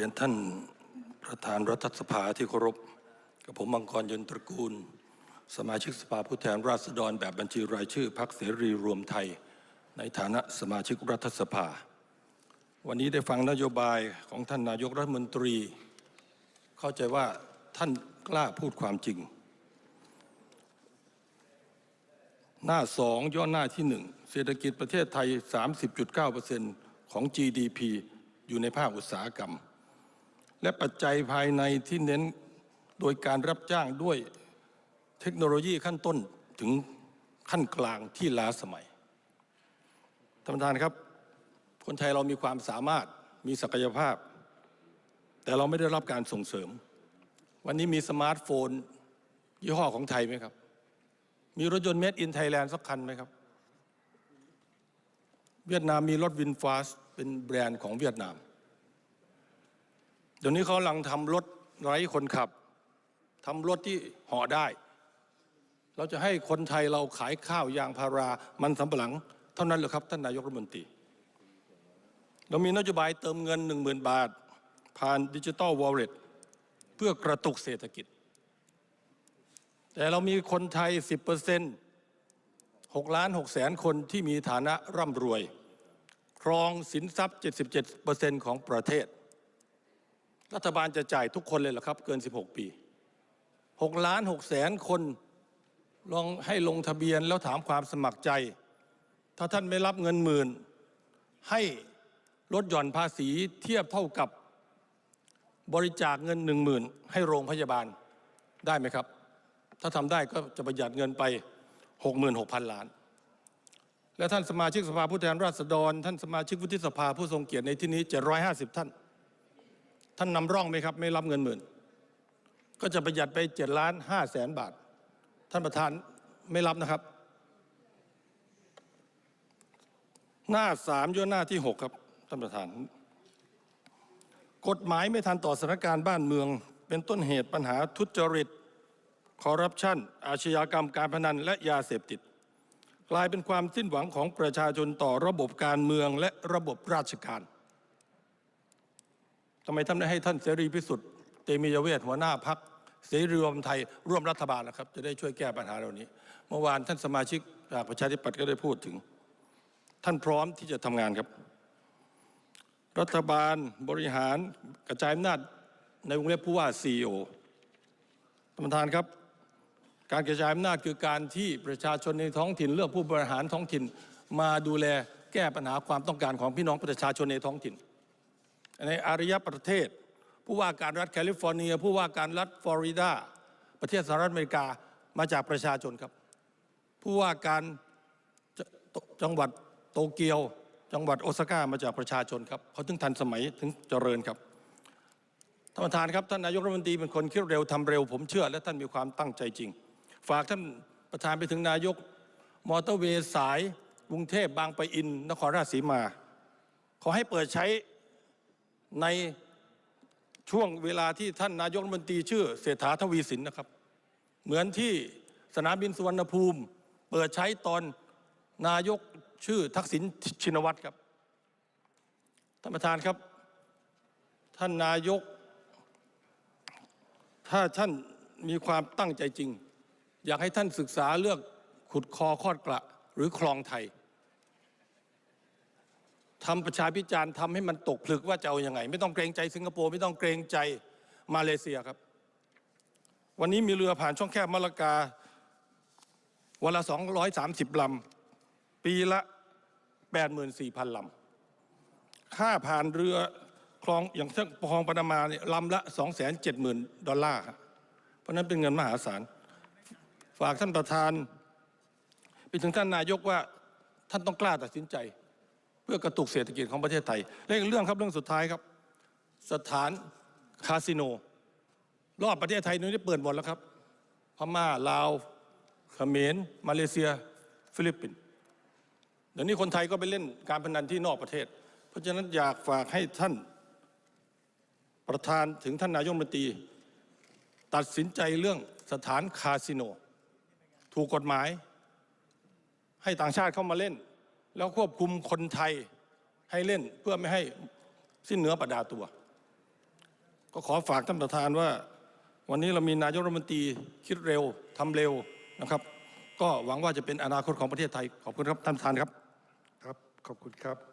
รียนท่านประธานรัฐสภาที่เคารพกับผมมังกรยนตระกูล สมาชิกสภาผู้แทนราษฎรแบบบัญชีรายชื่อพรรคเสรีรวมไทย ในฐานะสมาชิกรัฐสภา วันนี้ได้ฟังนโยบายของท่านนายกรัฐมนตรี เข้าใจว่าท่านกล้าพูดความจริง หน้าสองย่อหน้าที่หนึ่งเศรษฐกิจประเทศไทย 30.9%ของ GDP อยู่ในภาคอุตสาหกรรม และปัจจัยภายในที่เน้นโดยการรับจ้างด้วยเทคโนโลยีขั้นต้นถึงขั้นกลางที่ล้าสมัยท่านประธานครับ คนไทยเรามีความสามารถมีศักยภาพ แต่เราไม่ได้รับการส่งเสริม วันนี้มีสมาร์ทโฟน ยี่ห้อของไทยไหมครับ มีรถยนต์เมดอินไทยแลนด์สักคันไหมครับ เวียดนามมีรถวินฟาสเป็นแบรนด์ของเวียดนาม เดี๋ยวนี้เขากำลังทำรถไร้คนขับทำรถที่ห่อได้ เราจะให้คนไทยเราขายข้าวยางพารา มันสำปะหลัง เท่านั้นเหรอครับท่านนายกรัฐมนตรี เรามีนโยบายเติมเงิน 1 0,000 บาท ผ่านดิจิตอลวอลเล็ตเพื่อกระตุกเศรษฐกิจ แต่เรามีคนไทย 10% 6ล้าน6แสนคนที่มีฐานะร่ำรวย ครองสินทรัพย์ 77%ของประเทศ รัฐบาลจะจ่ายทุกคนเลยเหรอครับ เกิน 16 ปี6ล้าน6แสนคนลองให้ลงทะเบียนแล้วถามความสมัครใจ ถ้าท่านไม่รับเงินหมื่น ให้ลดหย่อนภาษีเทียบเท่ากับบริจาคเงินหนึ่งหมื่นให้โรงพยาบาลได้ไหมครับ ถ้าทำได้ก็จะประหยัดเงินไป 66,000 ล้าน และท่านสมาชิกสภาผู้แทนราษฎร ท่านสมาชิกวุฒิสภาผู้ทรงเกียรติในที่นี้ 750 ท่าน ท่านนำร่องไหมครับ ไม่รับเงินหมื่น ก็จะประหยัดไป7ล้าน5แสนบาท ท่านประธานไม่รับนะครับ หน้าสามย่อหน้าที่หกครับ ท่านประธาน กฎหมายไม่ทันต่อสถานการณ์บ้านเมือง เป็นต้นเหตุปัญหาทุจริตคอร์รัปชันอาชญากรรมการพนันและยาเสพติด กลายเป็นความสิ้นหวังของประชาชนต่อระบบการเมืองและระบบราชการำไมท่านไม่ให้ท่านเสรีพิสุทธิ์เตมียเวทหัวหน้าพักเสรีรวมไทยร่วมรัฐบาลนะครับ จะได้ช่วยแก้ปัญหาเหล่านี้ เมื่อวานท่านสมาชิกจากประชาธิปัตย์ก็ได้พูดถึง ท่านพร้อมที่จะทำงานครับ รัฐบาลบริหารกระจายอำนาจในวงเล็บผู้ว่าซีโอท่านประธานครับ การกระจายอำนาจคือการที่ประชาชนในท้องถิ่นเลือกผู้บริหารท้องถิ่นมาดูแลแก้ปัญหาความต้องการของพี่น้องประชาชนในท้องถิ่น ในอารยประเทศ ผู้ว่าการรัฐแคลิฟอร์เนีย ผู้ว่าการรัฐฟลอริดาประเทศสหรัฐอเมริกามาจากประชาชนครับ ผู้ว่าการจจังหวัดโตเกียว จังหวัดโอซาก้ามาจากประชาชนครับเขาถึงทันสมัยถึงเจริญครับท่านประธานครับท่านนายกรัฐมนตรีเป็นคนคิดเร็วทำเร็ว ผมเชื่อ และท่านมีความตั้งใจจริง ฝากท่านประธานไปถึงนายกมอเตอร์เวย์สายกรุงเทพบางปะอิน นครราชสีมา ขอให้เปิดใช้ ในช่วงเวลาที่ท่านนายกรัฐมนตรีชื่อเศรษฐาทวีสินนะครับ เหมือนที่สนามบินสุวรรณภูมิ เปิดใช้ตอนนายกชื่อทักษิณชินวัตรครับท่านประธานครับ ท่านนายก ถ้าท่านมีความตั้งใจจริง อยากให้ท่านศึกษาเรื่องขุดคอคอดกระหรือคลองไทย ทำประชาพิจารณ์ทำให้มันตกผลึกว่าจะเอาอยัางไง ไม่ต้องเกรงใจสิงคโปร์ไม่ต้องเกรงใจมาเลเซียครับ วันนี้มีเรือผ่านช่องแคบมะละกาวันละ230ลำ ปีละ84,000ลำ ค่าผ่านเรือคลองอย่างเช่นคลองปานามาเนี่ยลำละ270,000ดอลลาร์เพราะนั้นเป็นเงินมหาศาล ฝากท่านประธาน ไปถึงท่านนายกว่าท่านต้องกล้าตัดสินใจ พื่อกระตุกเศรษฐกิจของประเทศไทยและอีกเรื่องครับเรื่องสุดท้ายครับ สถานคาสิโน รอบประเทศไทยนี้ได้เปิดหมดแล้วครับ พม่าลาวเขมรมาเลเซีย ฟิลิปปินส์เดี๋ยวนี้คนไทยก็ไปเล่นการพนันที่นอกประเทศ เพราะฉะนั้นอยากฝากให้ท่านประธานถึงท่านนายกมนตรี ตัดสินใจเรื่องสถานคาสิโน ถูกกฎหมาย ให้ต่างชาติเข้ามาเล่น แล้วควบคุมคนไทยให้เล่นเพื่อไม่ให้สิ้นเนื้อประดาตัว ก็ขอฝากท่านประธานว่า วันนี้เรามีนายกรัฐมนตรีคิดเร็วทำเร็วนะครับ ก็หวังว่าจะเป็นอนาคตของประเทศไทย ขอบคุณครับท่านประธานครับครับ ขอบคุณครับ